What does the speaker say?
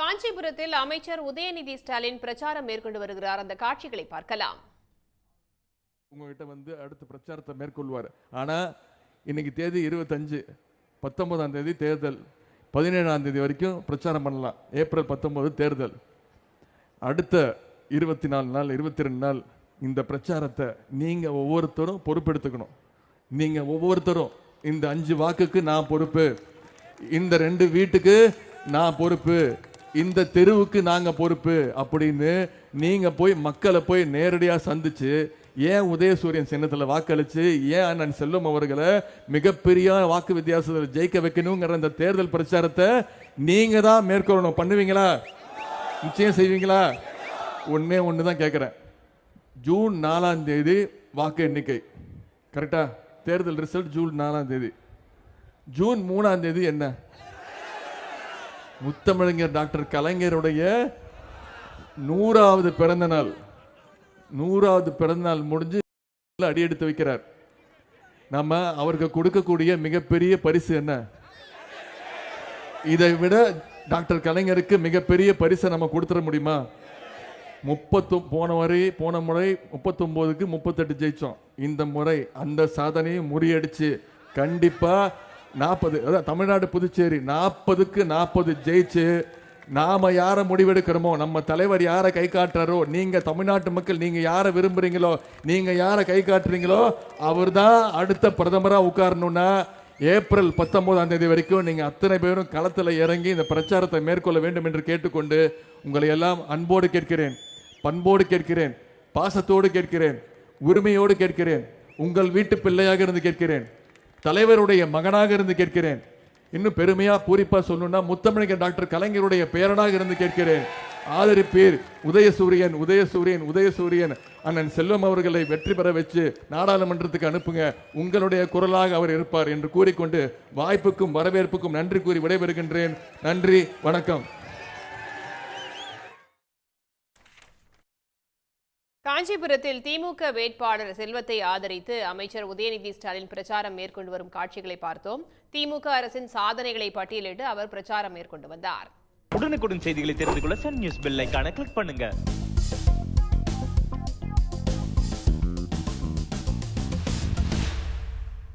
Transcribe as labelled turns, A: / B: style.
A: காஞ்சிபுரத்தில் அமைச்சர் உதயநிதி ஸ்டாலின் பிரச்சாரம் மேற்கொண்டு வருகிறார். அந்த காட்சிகளை பார்க்கலாம்.
B: உங்ககிட்ட வந்து அடுத்த பிரச்சாரத்தை மேற்கொள்வார். ஆனால் இன்னைக்கு தேதி இருபத்தஞ்சு பத்தொன்பதாம் தேதி தேர்தல். பதினேழாம் தேதி வரைக்கும் பிரச்சாரம் பண்ணலாம். ஏப்ரல் பத்தொன்பது தேர்தல். அடுத்த இருபத்தி நாலு நாள் இருபத்தி ரெண்டு நாள் இந்த பிரச்சாரத்தை நீங்கள் ஒவ்வொருத்தரும் பொறுப்பெடுத்துக்கணும். நீங்கள் ஒவ்வொருத்தரும் இந்த அஞ்சு வாக்குக்கு நான் பொறுப்பு. இந்த ரெண்டு வீட்டுக்கு நான் பொறுப்பு. இந்த தெருவுக்கு நாங்கள் பொறுப்பு அப்படின்னு நீங்கள் போய் மக்களை போய் நேரடியாக சந்திச்சு ஏன் உதயசூரியன் சின்னத்தில் வாக்களித்து ஏன் அண்ணன் செல்வம் அவர்களை மிகப்பெரிய வாக்கு வித்தியாசத்தில் ஜெயிக்க வைக்கணுங்கிற அந்த தேர்தல் பிரச்சாரத்தை நீங்கள் தான் மேற்கொள்ளணும். பண்ணுவீங்களா? நிச்சயம் செய்வீங்களா? ஒன்றே ஒன்று தான் கேட்குறேன் ஜூன் நாலாம் தேதி வாக்கு எண்ணிக்கை. கரெக்டாக தேர்தல் ரிசல்ட் ஜூன் நாலாம் தேதி. ஜூன் மூணாம் தேதி என்ன? முத்தமிழங்கர் டாக்டர் கலைஞருடைய நூறாவது பிறந்த நாள். நூறாவது பிறந்த நாள் முடிஞ்சு அடி எடுத்து வைக்கிறார். நம்ம அவருக்கு கொடுக்கக்கூடிய மிகப்பெரிய பரிசு என்ன? இதை விட டாக்டர் கலைஞருக்கு மிகப்பெரிய பரிசை நம்ம கொடுத்துட முடியுமா? முப்பத்து போன வரை போன முறை முப்பத்தொம்போதுக்கு முப்பத்தெட்டு ஜெயிச்சோம். இந்த முறை அந்த சாதனையை முறியடிச்சு கண்டிப்பாக நாற்பது அதான் தமிழ்நாடு புதுச்சேரி. நாற்பதுக்கு நாற்பது ஜெயிச்சு நாம யாரை முடிவெடுக்கிறோமோ நம்ம தலைவர் யாரை கை காட்டுறாரோ நீங்க தமிழ்நாட்டு மக்கள் நீங்க யாரை விரும்புறீங்களோ நீங்க யாரை கை காட்டுறீங்களோ அவர் தான் அடுத்த பிரதமரா உட்காரணும்னா ஏப்ரல் பத்தொன்பதாம் தேதி வரைக்கும் நீங்க அத்தனை பேரும் களத்தில் இறங்கி இந்த பிரச்சாரத்தை மேற்கொள்ள வேண்டும் என்று கேட்டுக்கொண்டு உங்களை எல்லாம் அன்போடு கேட்கிறேன். பண்போடு கேட்கிறேன். பாசத்தோடு கேட்கிறேன். உரிமையோடு கேட்கிறேன். உங்கள் வீட்டு பிள்ளையாக இருந்து கேட்கிறேன். தலைவருடைய மகனாக இருந்து கேட்கிறேன். இன்னும் பெருமையா பூரிப்பா சொல்லணும்னா முத்தமிழக டாக்டர் கலைஞருடைய பேரனாக இருந்து கேட்கிறேன். ஆதரிப்பீர் உதயசூரியன் உதயசூரியன் உதயசூரியன். அண்ணன் செல்வம் அவர்களை வெற்றி பெற வச்சு நாடாளுமன்றத்துக்கு அனுப்புங்க. உங்களுடைய குரலாக அவர் இருப்பார் என்று கூறிக்கொண்டு வாய்ப்புக்கும் வரவேற்புக்கும் நன்றி கூறி விடைபெறுகின்றேன். நன்றி வணக்கம்.
A: காஞ்சிபுரத்தில் திமுக வேட்பாளர் செல்வத்தை ஆதரித்து அமைச்சர் உதயநிதி ஸ்டாலின் பிரச்சாரம் மேற்கொண்டு வரும் காட்சிகளை பார்த்தோம். திமுக அரசின் சாதனைகளை பட்டியலிட்டு அவர் பிரச்சாரம் மேற்கொண்டு வந்தார்.
C: உடனுக்குடன் செய்திகளை தெரிந்து கொள்ள சன் நியூஸ் பெல் கிளிக் பண்ணுங்க.